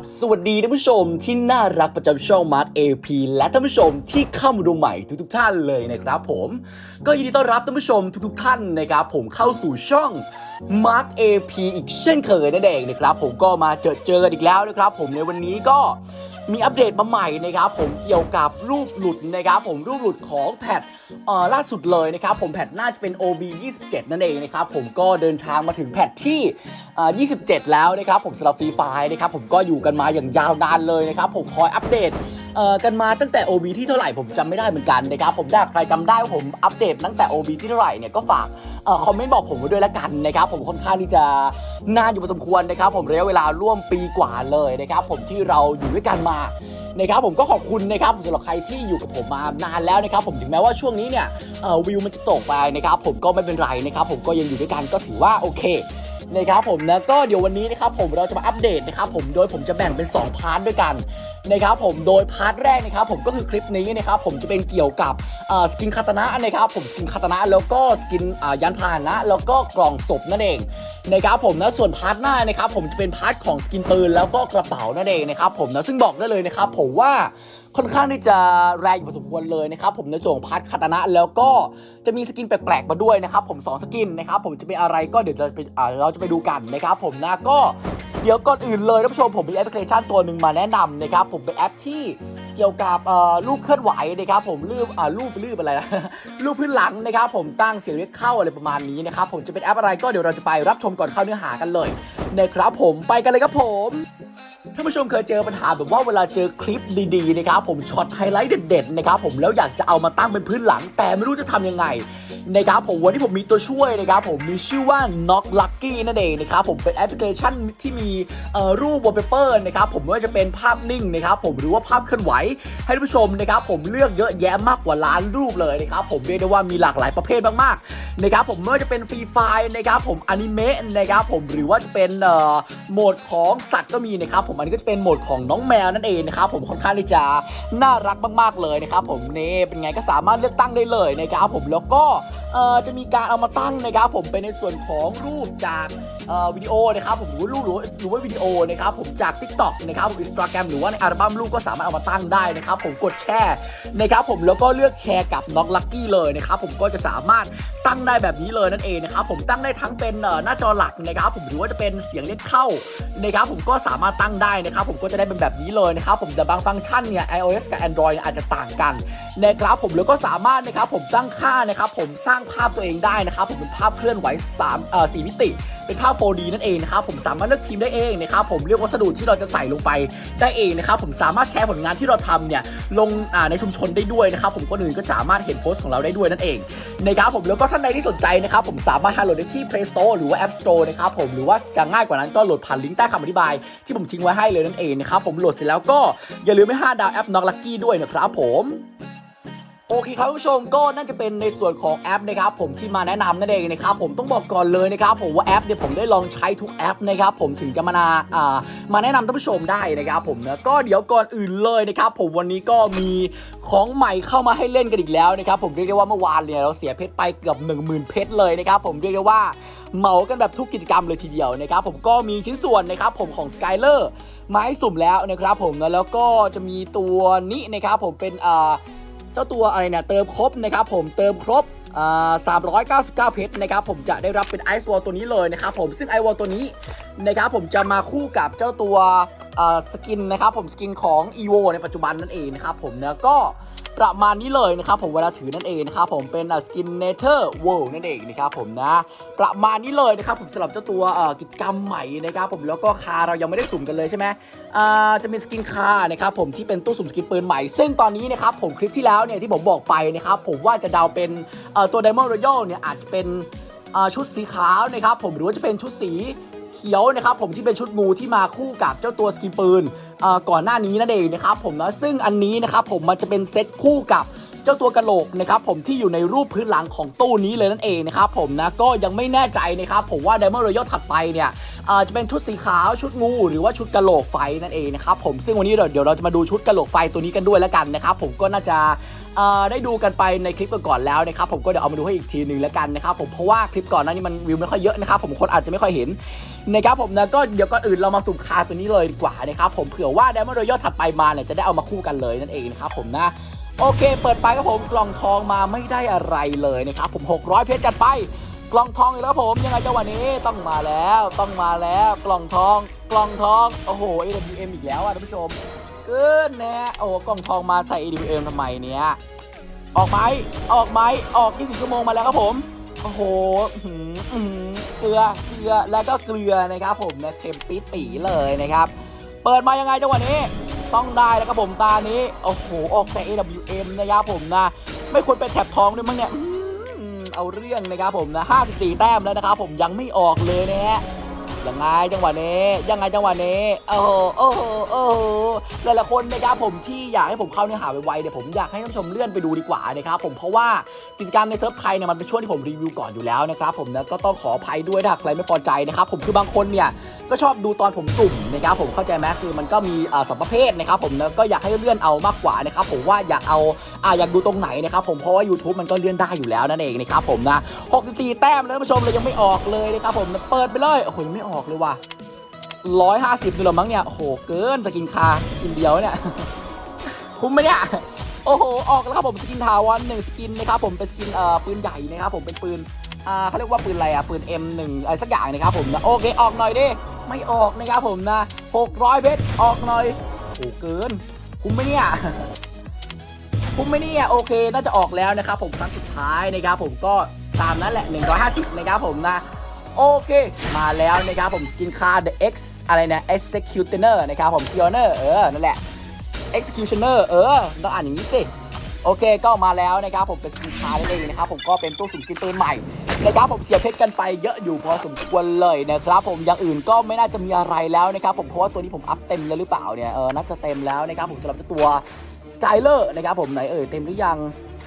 บสวัสดีท่านผู้ชมที่น่ารักประจำช่องมาร์คเอพีและท่านผู้ชมที่เข้ามาดูใหม่ทุกๆท่านเลยนะครับผมก็ยินดีต้อนรับท่านผู้ชมทุกๆท่านนะครับผมเข้าสู่ช่อง Mark AP อีกเช่นเคยนั่นเองนะครับผมก็มาเจอเจอกันอีกแล้วนะครับผมในวันนี้ก็ มีอัปเดตมาใหม่นะครับผมเกี่ยวกับรูปหลุดนะครับผมรูปหลุดของแพทเอ่อล่าสุดเลยนะครับผมแพทน่าจะเป็น OB 27 นั่นเองนะครับผมก็เดินทางมาถึงแพทที่เอ่อ27 แล้วนะครับผมสำหรับฟรีไฟนะครับผมก็อยู่กันมาอย่างยาวนานเลยนะครับผมคอยอัปเดตเอ่อกันมาตั้งแต่ OB ที่เท่าไหร่ผมจำไม่ได้เหมือนกันนะครับผมถ้าใครจำได้ว่าผมอัปเดตตั้งแต่ OB ที่เท่าไหร่เนี่ยก็ฝากเอ่อคอมเมนต์บอกผมไว้ด้วยละกันนะครับผมค่อนข้างที่จะนานอยู่พอสมควรนะครับ ผมระยะเวลาร่วมปีกว่าเลยนะครับ ผมที่เราอยู่ด้วยกันมานะครับผมก็ขอบคุณนะครับสำหรับใครที่อยู่กับผมมานานแล้วนะครับ ผมถึงแม้ว่าช่วงนี้เนี่ยวิวมันจะตกไปนะครับ ผมก็ไม่เป็นไรนะครับ ผมก็ยังอยู่ด้วยกันก็ถือว่าโอเค นะครับผมนะก็เดี๋ยววันนี้นะครับผมเราจะมาอัปเดตนะครับผมโดยผมจะแบ่งเป็น 2 พาร์ทด้วยกันนะครับผมโดยพาร์ทแรกนะครับผมก็คือคลิปนี้นะครับผมจะเป็นเกี่ยวกับสกินคาตานะนะครับผมสกินคาตนะแล้วก็สกินยันพาหนะ แล้วก็กล่องศพนั่นเองนะครับผมนะส่วนพาร์ทหน้านะครับผมจะเป็นพาร์ทของสกินปืนแล้วก็กระเป๋านั่นเองนะครับผมนะซึ่งบอกได้เลยนะครับผมว่า ค่อนข้างที่จะแรงอยู่พอสมควรเลยนะครับผมในส่วนของพาร์ทคาตานะแล้วก็จะมีสกินแปลกๆมาด้วยนะครับผม2สกินนะครับผมจะเป็นอะไรก็เดี๋ยวเราไปอ่าเราจะไปดูกันนะครับผมนะก็เดี๋ยวก่อนอื่นเลยท่านผู้ชมผมมีแอปพลิเคชันตัวหนึ่งมาแนะนำนะครับผมเป็นแอปที่ เกี่ยวกับรูปเคลื่อนไหวนะครับผมรูปอ่ารูปรูปอะไรนะรูปพื้นหลังนะครับผมตั้งเสียงเรียกเข้าอะไรประมาณนี้นะครับผมจะเป็นแอปอะไรก็เดี๋ยวเราจะไปรับชมก่อนเข้าเนื้อหากันเลยนะครับผมไปกันเลยครับผมท่านผู้ชมเคยเจอปัญหาแบบว่าเวลาเจอคลิปดีๆนะครับผมช็อตไฮไลท์เด็ดๆนะครับผมแล้วอยากจะเอามาตั้งเป็นพื้นหลัง แต่ไม่รู้จะทำยังไง นะครับผมวันนี้ผมมีตัวช่วยนะครับผมมีชื่อว่า Knock Lucky นั่นเองนะครับผมเป็นแอปพลิเคชันที่มีรูป wallpaper นะครับผมไม่ว่าจะเป็นภาพนิ่งนะครับผมหรือว่าภาพเคลื่อนไหว ให้ท่านผู้ชมนะครับผมเลือกเยอะแยะมากกว่าล้านรูปเลยนะครับผมเรียกได้ว่ามีหลากหลายประเภทมากๆนะครับผมไม่ว่าจะเป็นฟรีไฟนะครับผมอนิเมะนะครับผมหรือว่าจะเป็นโหมดของสัตว์ก็มีนะครับผมอันนี้ก็จะเป็นโหมดของน้องแมวนั่นเองนะครับผมค่อนข้างที่จะน่ารักมากๆเลยนะครับผมเน่เป็นไงก็สามารถเลือกตั้งได้เลยนะครับผมแล้วก็ จะมีการเอามาตั้งนะครับผมเป็นในส่วนของรูปจาก วิดีโอนะครับผมรูปหรือว่าหรือว่าวิดีโอนะครับผมจาก TikTok นะครับผมอินสตาแกรมหรือว่าในอัลบั้มรูปก็สามารถเอามาตั้งได้นะครับผมกดแชร์นะครับผมแล้วก็เลือกแชร์กับน็อกลักกี้เลยนะครับผมก็จะสามารถตั้งได้แบบนี้เลยนั่นเองนะครับผมตั้งได้ทั้งเป็นหน้าจอหลักนะครับผมหรือว่าจะเป็นเสียงเรียกเข้านะครับผมก็สามารถตั้งได้นะครับผมก็จะได้เป็นแบบนี้เลยนะครับผมแต่บางฟังก์ชันเนี่ย iOS กับ Android อาจจะต่างกันนะครับผมแล้วก็สามารถนะครับผมตั้งค่านะครับผมสร้างภาพตัวเองได้นะครับผมเป็นภาพเคลื่อนไหว3เอ่อ4มิติ เป็นภาพ 4D นั่นเองนะครับผมสามารถเลือกทีมได้เองนะครับผมเลือกวัสดุที่เราจะใส่ลงไปได้เองนะครับผมสามารถแชร์ผลงานที่เราทำเนี่ยลงในชุมชนได้ด้วยนะครับผมคนอื่นก็สามารถเห็นโพสต์ของเราได้ด้วยนั่นเองนะครับผมแล้วก็ท่านใดที่สนใจนะครับผมสามารถดาโหลดได้ที่ Play Store หรือว่า App Store นะครับผมหรือว่าจะง่ายกว่านั้นก็โหลดผ่านลิงก์ใต้คำอธิบายที่ผมทิ้งไว้ให้เลยนั่นเองนะครับผมโหลดเสร็จแล้วก็อย่าลืมไม่ห้าดาวแอป Knock Lucky ด้วยนะครับผม โอเคครับผู้ชมก็น่าจะเป็นในส่วนของแอปนะครับผมที่มาแนะนำนั่นเองนะครับผมต้องบอกก่อนเลยนะครับผมว่าแอปเนี่ยผมได้ลองใช้ทุกแอปนะครับผมถึงจะมานาอ่ามาแนะนำท่านผู้ชมได้นะครับผมนะก็เดี๋ยวก่อนอื่นเลยนะครับผมวันนี้ก็มีของใหม่เข้ามาให้เล่นกันอีกแล้วนะครับผมเรียกได้ว่าเมื่อวานเนี่ยเราเสียเพชรไปเกือบ 1 0,000 เพชรเลยนะครับผมเรียกได้ว่าเหมากันแบบทุกกิจกรรมเลยทีเดียวนะครับผมก็มีชิ้นส่วนนะครับผมของ Skyler มาให้สุ่มแล้วนะครับผมแล้วก็จะมีตัวนี้นะครับผมเป็นอ่า เจ้าตัวอะไรเนี่ยเติมครบนะครับผมเติมครบอ่า399 เพชรนะครับผมจะได้รับเป็นไอซ์วอลตัวนี้เลยนะครับผมซึ่งไอวอลตัวนี้นะครับผมจะมาคู่กับเจ้าตัวอ่าสกินนะครับผมสกินของ EVO ในปัจจุบันนั่นเองนะครับผมเนะก็ ประมาณนี้เลยนะครับผมเวลาถือนั่นเองนะครับผมเป็นสกินเนเธอร์เวิลด์นั่นเองนะครับผมนะ ประมาณนี้เลยนะครับผมสำหรับเจ้าตัวกิจกรรมใหม่นะครับผมแล้วก็คาเรายังไม่ได้สุ่มกันเลยใช่ไหมจะมีสกินคาร์นะครับผมที่เป็นตู้สุ่มสกินปืนใหม่ ซึ่งตอนนี้นะครับผมคลิปที่แล้วเนี่ยที่ผมบอกไปนะครับผมว่าจะเดาเป็นตัว Diamond Royal เนี่ยอาจจะเป็นชุดสีขาวนะครับผมหรือว่าจะเป็นชุดสี เขียวนะครับผมที่เป็นชุดงูที่มาคู่กับเจ้าตัวสกินปืนก่อนหน้านี้นั่นเองนะครับผมนะซึ่งอันนี้นะครับผมมันจะเป็นเซตคู่กับ เจ้าตัวกระโหลกนะครับผมที่อยู่ในรูปพื้นหลังของตู้นี้เลยนั่นเองนะครับผมนะก็ยังไม่แน่ใจนะครับผมว่า Diamond Royal ถัดไปเนี่ยจะเป็นชุดสีขาวชุดงู หรือว่าชุดกระโหลกไฟนั่นเองนะครับผมซึ่งวันนี้เดี๋ยวเราจะมาดูชุดกระโหลกไฟตัวนี้กันด้วยแล้วกันนะครับผมก็น่าจะได้ดูกันไปในคลิปก่อนๆแล้วนะครับผมก็เดี๋ยวเอามาดูให้อีกทีหนึ่งแล้วกันนะครับผมเพราะว่าคลิปก่อนหน้านี้มันวิวไม่ค่อยเยอะนะครับผมคนอาจจะไม่ค่อยเห็นนะครับผมนะก็เดี๋ยวก่อนอื่นเรามาสุ่มคาตัวนี้เลยดีกว่านะครับผมเผื่อว่า Diamond Royal ถัดไปมาเนี่ยจะได้เอามาคู่กันเลยนั่นเองนะครับผมนะ โอเค เปิดไปครับผมกล่องทองมาไม่ได้อะไรเลยนะครับผม 600 เพชรจัดไป กล่องทองอีกแล้วผมยังไงจังหวะนี้ต้องมาแล้วต้องมาแล้วกล่องทองกล่องทองโอ้โห AWM อีกแล้วอะท่านผู้ชมเกินแน่โอ้โหกล่องทองมาใส่ AWM ทำไมเนี้ยออกไหมออกไหมออก20ชั่วโมงมาแล้วครับผมโอ้โหหือหือเกลือเกลือแล้วก็เกลือนะครับผมนะเค็มปี๊ดปีเลยนะครับ เปิดมายังไงจังหวะนี้ ต้องได้แล้วครับผมตานี้ โอ้โห ออกแต่ AWM นะครับผมนะ ไม่ควรเป็นแถบทองด้วยมั้งเนี่ยเอาเรื่องนะครับผมนะ 54 แต้มแล้วนะครับผมยังไม่ออกเลยนะฮะยังไงจังหวะนี้ ยังไงจังหวะนี้ โอ้โห โอ้โห โอ้โหหลายๆคนนะครับผมที่อยากให้ผมเข้าเนื้อหาไวๆเนี่ยผมอยากให้ท่านผู้ชมเลื่อนไปดูดีกว่านะครับผมเพราะว่ากิจกรรมในเซิร์ฟไทยเนี่ยมันเป็นช่วงที่ผมรีวิวก่อนอยู่แล้วนะครับผมนะก็ต้องขออภัยด้วยถ้าใครไม่พอใจนะครับผมคือบางคนเนี่ย ก็ชอบดูตอนผมสุ่มนะครับผมเข้าใจไหมคือมันก็มีอ่าสองประเภทนะครับผมนะก็อยากให้เลื่อนเอามากกว่านะครับผมว่าอยากเอาอ่าอยากดูตรงไหนนะครับผมเพราะว่า YouTube มันก็เลื่อนได้อยู่แล้วนั่นเองนะครับผมนะ64แต้มแล้วผู้ชมเลยยังไม่ออกเลยนะครับผมเปิดไปเลยโอ้โหยังไม่ออกเลยว่ะ150ดูแล้วมั้งเนี่ยโอ้โหเกินสกินคาสกินเดียวเนี่ยคุ้มไหมเนี่ยโอ้โห ออกแล้วครับผมสกินทาวน์หนึ่งสกินนะครับผมเป็นสกินเอ่อปืนใหญ่นะครับผมเป็นปืนอ่าเขาเรียกว่าปืนอะไรอะปืน M1 อะไรสักอย่างนะครับผมนะโอเค ออกหน่อยดิ ไม่ออกนะครับผมนะ 600 เพชรออกหน่อยโอ้เกิน คุ้มไหมเนี่ย คุ้มไหมเนี่ย โอเค น่าจะออกแล้วนะครับผมครั้งสุดท้ายนะครับผมก็ตามนั้นแหละ 150 นะครับผมนะ โอเค มาแล้วนะครับผมสกินคาร์ The X อะไรนะ Executioner นะครับผม g i o n e r เออ นั่นแหละ Executioner เออ ต้องอ่านอย่างนี้สิ โอเค ก็มาแล้วนะครับผมเป็นสกินคาร์นั่นเองนะครับผมก็เป็นตู้สุ่มสกินปืนใหม่ นะครับผมเสียเพชรกันไปเยอะอยู่พอสมควรเลยนะครับผมอย่างอื่นก็ไม่น่าจะมีอะไรแล้วนะครับผมเพราะว่าตัวนี้ผมอัพเต็มแล้วหรือเปล่าเนี่ยเออน่าจะเต็มแล้วนะครับผมสำหรับตัวสกายเลอร์นะครับผมไหนเอ่ยเต็มหรือยัง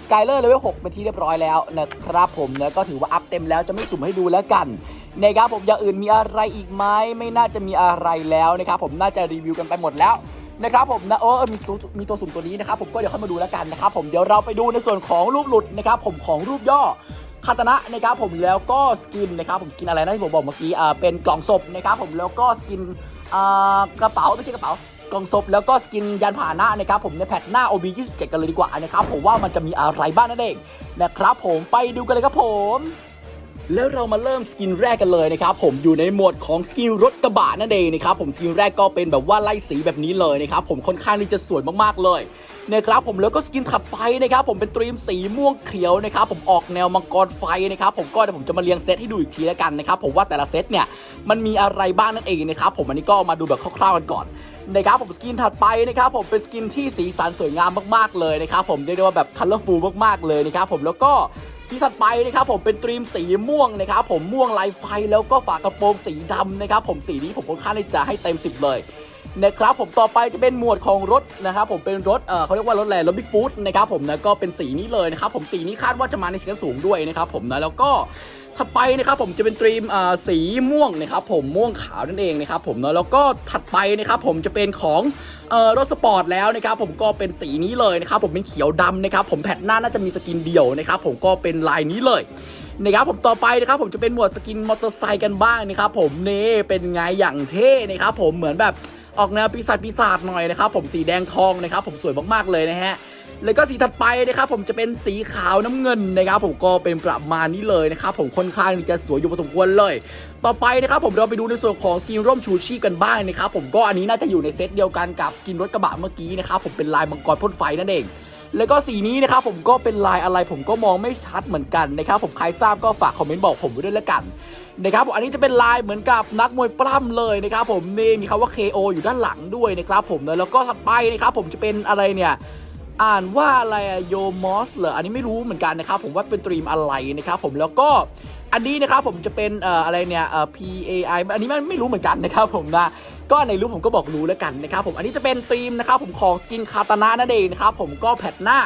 สกายเลอร์เลเวล6เป็นที่เรียบร้อยแล้วนะครับผมนะก็ถือว่าอัพเต็มแล้วจะไม่สุ่มให้ดูแล้วกันนะครับผมอย่างอื่นมีอะไรอีกไหมไม่น่าจะมีอะไรแล้วนะครับผมน่าจะรีวิวกันไปหมดแล้วนะครับผมนะเออมีตัวมีตัวสุ่มตัวนี้นะครับผมก็เดี๋ยวเข้ามาดูแล้วกันนะครับผมเดี๋ยวเราไปดูในส่วนของรูปหลุดนะครับผมของรูปย่อ คาตนะนะครับผมแล้วก็สกินนะครับผมสกินอะไรนะที่ผมบอกเมื่อกี้อ่าเป็นกล่องศพนะครับผมแล้วก็สกินอ่ากระเป๋าไม่ใช่กระเป๋ากล่องศพแล้วก็สกินยานพาหนะนะครับผมในแพทหน้า OB 27 กันเลยดีกว่านะครับผมว่ามันจะมีอะไรบ้างนั่นเองนะครับผมไปดูกันเลยครับผม แล้วเรามาเริ่มสกินแรกกันเลยนะครับผมอยู่ในโหมดของสกินรถกระบะนั่นเองนะครับผมสกินแรกก็เป็นแบบว่าไล่สีแบบนี้เลยนะครับผมค่อนข้างที่จะสวยมากๆเลยนะครับผมแล้วก็สกินถัดไปนะครับผมเป็นตรีมสีม่วงเขียวนะครับผมออกแนวมังกรไฟนะครับผมก็เดี๋ยวผมจะมาเรียงเซตให้ดูอีกทีแล้วกันนะครับผมว่าแต่ละเซตเนี่ยมันมีอะไรบ้างนั่นเองนะครับผมอันนี้ก็มาดูแบบคร่าวๆกันก่อน นะครับผมสกินถัดไปนะครับผมเป็นสกินที่สีสันสวยงามมากๆเลยนะครับผมเรียกได้ว่าแบบคัลเลอร์ฟูลมากๆเลยนะครับผมแล้วก็สีถัดไปนะครับผมเป็นตรีมสีม่วงนะครับผมม่วงลายไฟแล้วก็ฝากระโปรงสีดำนะครับผมสีนี้ผมค่อนข้างจะให้เต็ม 10 เลยนะครับผมต่อไปจะเป็นหมวดของรถนะครับผมเป็นรถเออเขาเรียกว่ารถแลรถบิ๊กฟูดนะครับผมนะก็เป็นสีนี้เลยนะครับผมสีนี้คาดว่าจะมาในสีสูงด้วยนะครับผมนะแล้วก็ ถัดไปนะครับผมจะเป็นตรีมสีม่วงนะครับผมม่วงขาวนั่นเองนะครับผมเนาะแล้วก็ถัดไปนะครับผมจะเป็นของรถสปอร์ตแล้วนะครับผมก็เป็นสีนี้เลยนะครับผมเป็นเขียวดำนะครับผมแผ่นหน้าน่าจะมีสกินเดี่ยวนะครับผมก็เป็นลายนี้เลยนะครับผมต่อไปนะครับผมจะเป็นหมวดสกินมอเตอร์ไซค์กันบ้างนะครับผมนี่เป็นไงอย่างเท่นะครับผมเหมือนแบบออกแนวปีศาจปีศาจหน่อยนะครับผมสีแดงทองนะครับผมสวยมากๆเลยนะฮะ แล้วก็สีถัดไปนะครับผมจะเป็นสีขาวน้ำเงินนะครับผมก็เป็นประมาณนี้เลยนะครับผมค่อนข้างจะสวยอยู่พอสมควรเลย ต่อไปนะครับผมเราไปดูในส่วนของสกินร่มชูชีพกันบ้างนะครับผมก็อันนี้น่าจะอยู่ในเซตเดียวกันกับสกินรถกระบะเมื่อกี้นะครับผมเป็นลายมังกรพ่นไฟนั่นเองแล้วก็สีนี้นะครับผมก็เป็นลายอะไรผมก็มองไม่ชัดเหมือนกันนะครับผมใครทราบก็ฝากคอมเมนต์บอกผมไว้ด้วยละกันนะครับผมอันนี้จะเป็นลายเหมือนกับนักมวยปล้ำเลยนะครับผมนี่มีคำว่า KO อยู่ด้านหลังด้วยนะครับผมแล้วก็ถัดไปนะครับผมจะเป็นอะไรเนี่ย อ่านว่าอะไรอะโยมอสเหรออันนี้ไม่รู้เหมือนกันนะครับผมว่าเป็นตรีมอะไรนะครับผมแล้วก็อันนี้นะครับผมจะเป็นเอ่ออะไรเนี่ยเอ่อ P A I อันนี้มันไม่รู้เหมือนกันนะครับผมนะก็ในรู้ผมก็บอกรู้แล้วกันนะครับผมอันนี้จะเป็นตรีมนะครับผมของสกินคาตานะนั่นเองนะครับผมก็แพทหน้า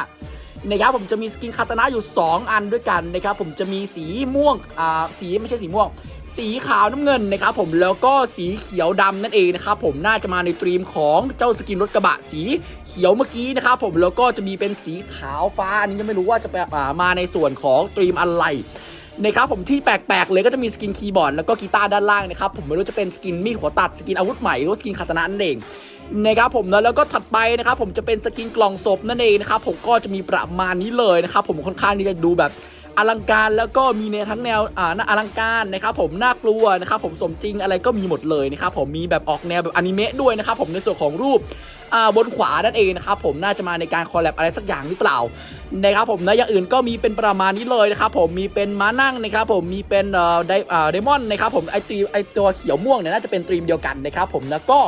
นะครับผมจะมีสกินคาตานะอยู่ 2 อันด้วยกันนะครับผมจะมีสีม่วงอ่าสีไม่ใช่สีม่วง สีขาวน้ำเงินนะครับผมแล้วก็สีเขียวดำนั่นเองนะครับผมน่าจะมาในตรีมของเจ้าสกินรถกระบะสีเขียวเมื่อกี้นะครับผมแล้วก็จะมีเป็นสีขาวฟ้าอันนี้ยังไม่รู้ว่าจะไปมาในส่วนของตรีมอะไรนะครับผมที่แปลกๆเลยก็จะมีสกินคีย์บอร์ดแล้วก็กีตาร์ด้านล่างนะครับผมไม่รู้จะเป็นสกินมีดหัวตัดสกินอาวุธใหม่หรือสกินคาตานะนั่นเอง นะครับผมนะแล้วก็ถัดไปนะครับผมจะเป็นสกินกล่องศพนั่นเองนะครับผมก็จะมีประมาณนี้เลยนะครับผมค่อนข้างที่จะดูแบบอลังการแล้วก็มีในทั้งแนวอ่าน่าอลังการนะครับผมน่ากลัวนะครับผมสมจริงอะไรก็มีหมดเลยนะครับผมมีแบบออกแนวแบบอนิเมะด้วยนะครับผมในส่วนของรูป บนขวานั่นเองนะครับผมน่าจะมาในการคอลแลบอะไรสักอย่างหรือเปล่านะครับผมนะอย่างอื่นก็มีเป็นประมาณนี้เลยนะครับผมมีเป็นม้านั่งนะครับผมมีเป็นเอ่อไดอ่าไดมอนด์นะครับผมไอตีไอตัวเขียวม่วงเนี่ยน่าจะเป็นตรีมเดียวกันนะครับผมแล้วก็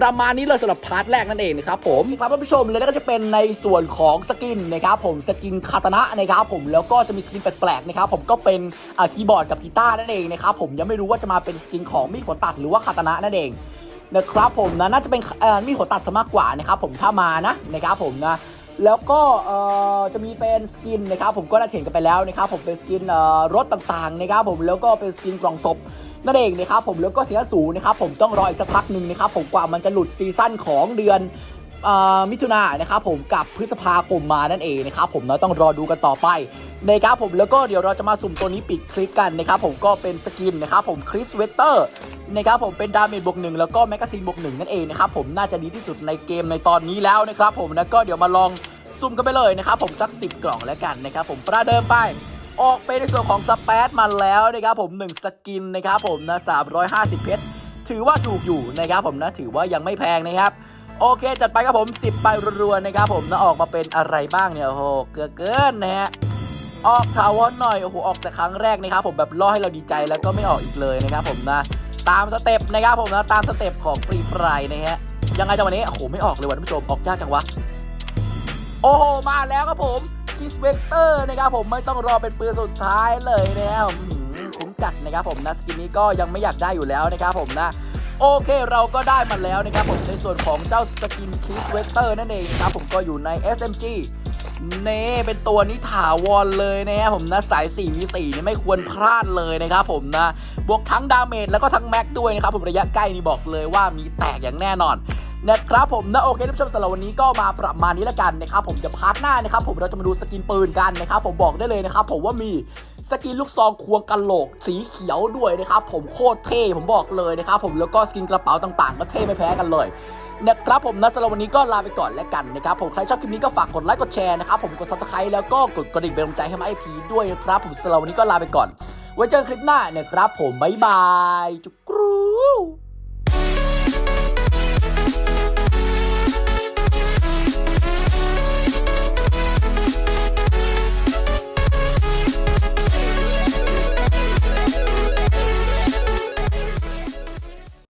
ประมาณนี้เลยสำหรับพาร์ทแรกนั่นเองนะครับผมครับท่านผู้ชมแล้วก็จะเป็นในส่วนของสกินนะครับผมสกินคาตานะนะครับผมแล้วก็จะมีสกินแปลกๆนะครับผมก็เป็นอ่าคีย์บอร์ดกับกีตาร์นั่นเองนะครับผมยังไม่รู้ว่าจะมาเป็นสกินของมีดหัวตัดหรือว่าคาตานะนั่นเอง นะครับผมนะน่าจะเป็นมีหัวตัดซะมากกว่านะครับผมถ้ามานะนะครับผมนะแล้วก็จะมีเป็นสกินนะครับผมก็ได้เห็นกันไปแล้วนะครับผมเป็นสกินรถต่างๆนะครับผมแล้วก็เป็นสกินกล่องศพนั่นเองนะครับผมแล้วก็เสียสูนะครับผมต้องรออีกสักพักหนึ่งนะครับผมกว่ามันจะหลุดซีซั่นของเดือน มิถุนายนนะครับผมกับพฤษภาคมมานั่นเองนะครับผมเนาะต้องรอดูกันต่อไปนะครับผมแล้วก็เดี๋ยวเราจะมาสุ่มตัวนี้ปิดคลิปกันนะครับผมก็เป็นสกินนะครับผมคริสเวเตอร์นะครับผมเป็นดาเมจบวกหนึ่งแล้วก็แมกกาซีนบวกหนึ่งนั่นเองนะครับผมน่าจะดีที่สุดในเกมในตอนนี้แล้วนะครับผมแล้วก็เดี๋ยวมาลองซุ่มกันไปเลยนะครับผมสัก 10 กล่องแล้วกันนะครับผมประเดิมไปออกไปในส่วนของสเปซมาแล้วนะครับผม1สกินนะครับผมนะ350 เพชรถือว่าถูกอยู่นะครับผมนะถือว่ายังไม่แพงนะครับ โอเค จัดไปครับผม 10ไปรัวๆนะครับผมนะออกมาเป็นอะไรบ้างเนี่ย โอ้โห เกือเกินนะฮะ ออกถาวรหน่อย โอ้โห ออกแต่ครั้งแรกนะครับผมแบบล่อให้เราดีใจแล้วก็ไม่ออกอีกเลยนะครับผมนะ ตามสเต็ปนะครับผมนะ ตามสเต็ปของฟรีไฟนะฮะ ยังไงจังวันนี้ โอ้โห ไม่ออกเลยว่ะท่านผู้ชม ออกยากจังวะ โอ้โห มาแล้วครับผมคิสเวกเตอร์นะครับผมไม่ต้องรอเป็นปืนสุดท้ายเลยนะครับคุ้มจัดนะครับผมนะ สกินนี้ก็ยังไม่อยากได้อยู่แล้วนะครับผมนะ โอเคเราก็ได้มาแล้วนะครับผมในส่วนของเจ้าสกินคิสเวกเตอร์นั่นเองนะครับผมก็อยู่ใน SMG เน่เป็นตัวนี้ถาวรเลยนะครับผมนะสาย4ี4นี่ไม่ควรพลาดเลยนะครับผมนะ บวกทั้งดาเมจแล้วก็ทั้งแม็กด้วยนะครับผมระยะใกล้นี่บอกเลยว่ามีแตกอย่างแน่นอน นะครับผมนะโอเคท่านผู้ชมสำหรับวันนี้ก็มาประมาณนี้แล้วกันนะครับผมจะพาร์ทหน้านะครับผมเราจะมาดูสกินปืนกันนะครับผมบอกได้เลยนะครับผมว่ามีสกินลูกซองควงกะโหลกสีเขียวด้วยนะครับผมโคตรเท่ผมบอกเลยนะครับผมแล้วก็สกินกระเป๋าต่างๆ ก็เท่ไม่แพ้กันเลยนะครับผมนะสำหรับวันนี้ก็ลาไปก่อนแล้วกันนะครับผมใครชอบคลิปนี้ก็ฝากกดไลค์กดแชร์นะครับผมกดซับสไครต์แล้วก็กดกระดิ่งเป็นกำลังใจให้มาไอพีด้วยนะครับผมสำหรับวันนี้ก็ลาไปก่อน ไว้เจอกันคลิปหน้านะครับผมบ๊ายบายจุกรู